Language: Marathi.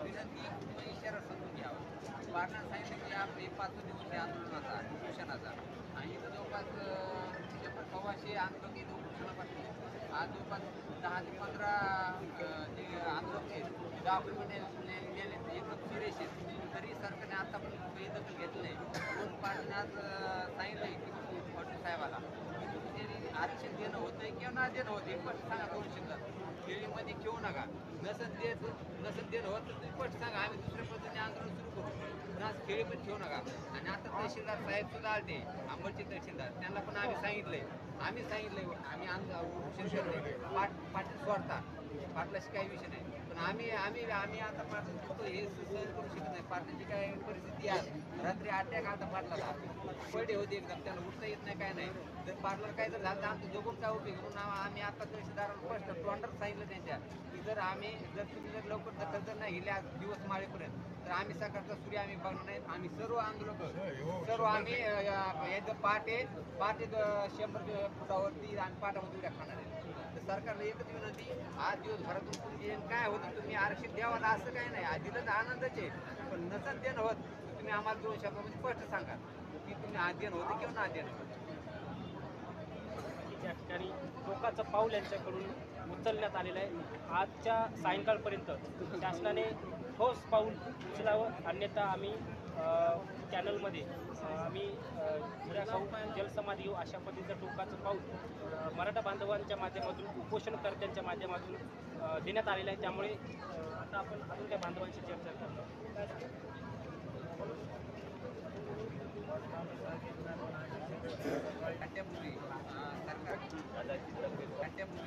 इशारा समजून घ्यावा पाटणा सांगितलं की आपले पाच दिवस आहे आंदोलनाचा उपोषणाचा आणि इथं जवळपास सव्वाशे आंदोलक उपोषणापासून आज जवळपास दहा ते पंधरा जे आंदोलक आहेत ते दवाखान्यामध्ये ने- एकदम सुरेश आहेत तरी सरकारने आतापर्यंत काही दखल घेतलं नाही म्हणून पाटणे आज आहे सांगितलंय की फडणवीस साहेबाला ते आरक्षण देणं होतंय किंवा ना देणं होतं पण सांगा दोन शब्दात. दिल्लीमध्ये घेऊ नका. नसत देत नसत देणं होत तर पण सांगा आम्ही दुसऱ्या पद्धतीने आंदोलन सुरू करू. पण खेळी पण ठेवू नका. आणि आता तहसीलदार साहेब सुद्धा आलते अंबरचे तहसीलदार. त्यांना पण आम्ही सांगितलंय. आम्ही सांगितलंय आम्ही आंदोलन पाट पाटील सोडता पाटलाशी काही विषय नाही. पण आम्ही आम्ही आम्ही आता पाटील चुकतो हे सहन करू शकत नाही. पाटलाची काय परिस्थिती आहे? रात्री अटॅक आता पाटलाला पडे होते एकदम त्याला उठता येत नाही काय नाही. जर पाटलाला काय जर झालं तर आमचं जगून काय उपयोग म्हणून आम्ही आता तहसीलदारांना स्पष्ट तोंडात सांगितलं त्यांच्या. की जर आम्ही जर तुम्ही जर लवकर दखल जर नाही गेल्या दिवस माळेपर्यंत. तर आम्ही सकाळचा सूर्य आम्ही बघणार नाहीत. आम्ही सर्व आंदोलक सर्व आम्ही याचं पहाटे पहाटे द- शंभर फुटावरती आम्ही पाठामध्ये उड्या खाणार आहे. तर सरकारला एकच विनंती आज दिवसभरातून तुमची काय होतं तुम्ही आरक्षण द्यावा ना असं काही नाही. दिलं तर आनंदच आहे. पण नसेल देणं होत तुम्ही आम्हाला दोन शब्दामध्ये स्पष्ट सांगा. की तुम्ही देणं होतं किंवा ना देणं होतं त्या ठिकाणी टोकाचं पाऊल यांच्याकडून उचलण्यात आलेलं आहे. आजच्या सायंकाळपर्यंत शासनाने ठोस पाऊल उचलावं. अन्यथा आम्ही चॅनलमध्ये आम्ही जलसमाधी येऊ अशा पद्धतीचं टोकाचं पाऊल मराठा बांधवांच्या माध्यमातून उपोषणकर्त्यांच्या माध्यमातून देण्यात आलेलं आहे. त्यामुळे आता आपण अजून त्या बांधवांशी चर्चा करतो definitely